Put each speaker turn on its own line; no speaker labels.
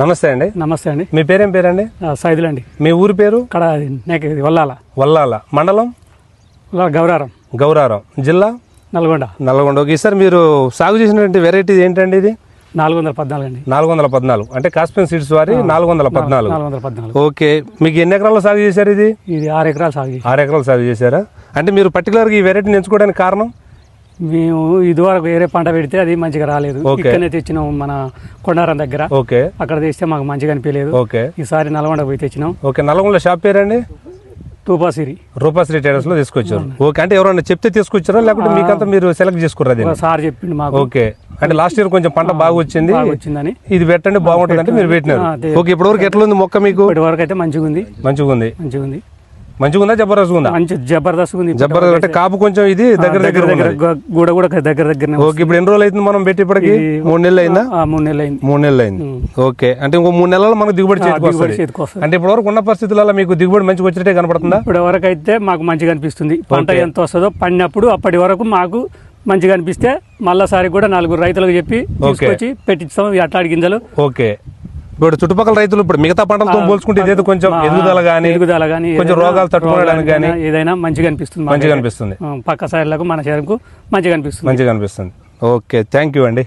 నమస్తే అండి.
నమస్తే అండి.
మీ పేరేం పేరండి?
సైదులండి
మీ ఊరి పేరు?
ఇక్కడ వల్లాల.
వల్లాల. మండలం?
గౌరారం.
గౌరారం. జిల్లా?
నల్గొండ.
నల్గొండ. ఓకే సార్ మీరు సాగు చేసినటువంటి వెరైటీ ఏంటండి ఇది?
నాలుగు వందల పద్నాలుగు అండి.
నాలుగు వందల పద్నాలుగు. అంటే కాస్పెన్ సీడ్స్ వారి నాలుగు వందల పద్నాలుగు.
నాలుగు వందల పద్నాలుగు.
ఓకే మీకు ఎన్ని ఎకరాలు సాగు చేశారు ఇది?
ఇది ఆరు ఎకరాలు సాగు
ఆరు ఎకరాలు సాగు చేశారా? అంటే మీరు పర్టికులర్గా ఈ వెరైటీని ఎంచుకోవడానికి కారణం?
మేము ఇదివరకు వేరే పంట పెడితే అది మంచిగా రాలేదు. ఇక్కడనే తెచ్చినాం మన కొండారం దగ్గర.
ఓకే.
అక్కడ తెస్తే మాకు మంచిగా అనిపించలేదు.
ఓకే.
ఈసారి నల్గొండ పోయి తెచ్చినాం.
ఓకే నల్గొండ షాప్ పేరండి?
తూపాసిరి.
రూపాశ్రీ ట్రేడర్స్లో తీసుకొచ్చారు ఓకే అంటే ఎవరైనా చెప్తే తీసుకొచ్చారా? లేకపోతే మీకంతా మీరు సెలెక్ట్
ఒక సార్ చెప్పిండు మాకు.
ఓకే అంటే లాస్ట్ ఇయర్ కొంచెం పంట బాగా వచ్చింది
వచ్చిందని.
ఇది పెట్టండి బాగుంటుంది అంటే మీరు పెట్టినారు. ఓకే ఇప్పటివరకు ఎట్లా ఉంది మొక్క మీకు?
ఇప్పటి వరకు అయితే మంచిగా ఉంది
మంచిగా ఉంది
మంచిగా ఉంది
మంచిగా ఉందా జబర్దస్త్ ఉందా
మంచి జబర్దస్త్ ఉంది ఇప్పటి
జబర్దస్త్ అంటే కాపు కొంచెం ఇది దగ్గర దగ్గర
దగ్గర దగ్గర గూడ కూడా దగ్గర దగ్గరనే
ఓకే ఇప్పుడు ఎన్ని రోజులు అవుతుంది మనం పెట్టి ఇప్పటికి? మూడు నెలలు అయిందా
మూడు నెలలు అయింది
మూడు నెలలు అయింది ఓకే అంటే ఇంకో మూడు నెలల్లో మనకు దిగుబడి చేతికి అంటే ఇప్పటివరకు ఉన్న పరిస్థితులలో మీకు దిగుబడి మంచిగా వచ్చినట్టే కనపడుతుందా?
ఇప్పటి వరకు అయితే మాకు మంచిగా అనిపిస్తుంది. పంట ఎంత వస్తుందో పడినప్పుడు అప్పటి వరకు మాకు మంచిగా అనిపిస్తే మళ్ళాసారి కూడా నలుగురు రైతులకు చెప్పి తీసుకొచ్చి పెట్టిస్తాం. అట్లాడి గింజలు.
ఓకే. ఇప్పుడు చుట్టుపక్కల రైతులు ఇప్పుడు మిగతా పంటలతో పోల్చుకుంటే ఇదేదో కొంచెం ఎదుగుదల కానీ
ఎదుగుదల కానీ
కొంచెం రోగాలు తట్టుకోవడానికి
రోగాలకైనా ఏదైనా మంచిగా అనిపిస్తుంది.
మంచిగా అనిపిస్తుంది.
పక్క సైడ్లకు మన శరీరంకు మంచిగా అనిపిస్తుంది.
మంచిగా అనిపిస్తుంది. ఓకే థ్యాంక్ యూ అండి.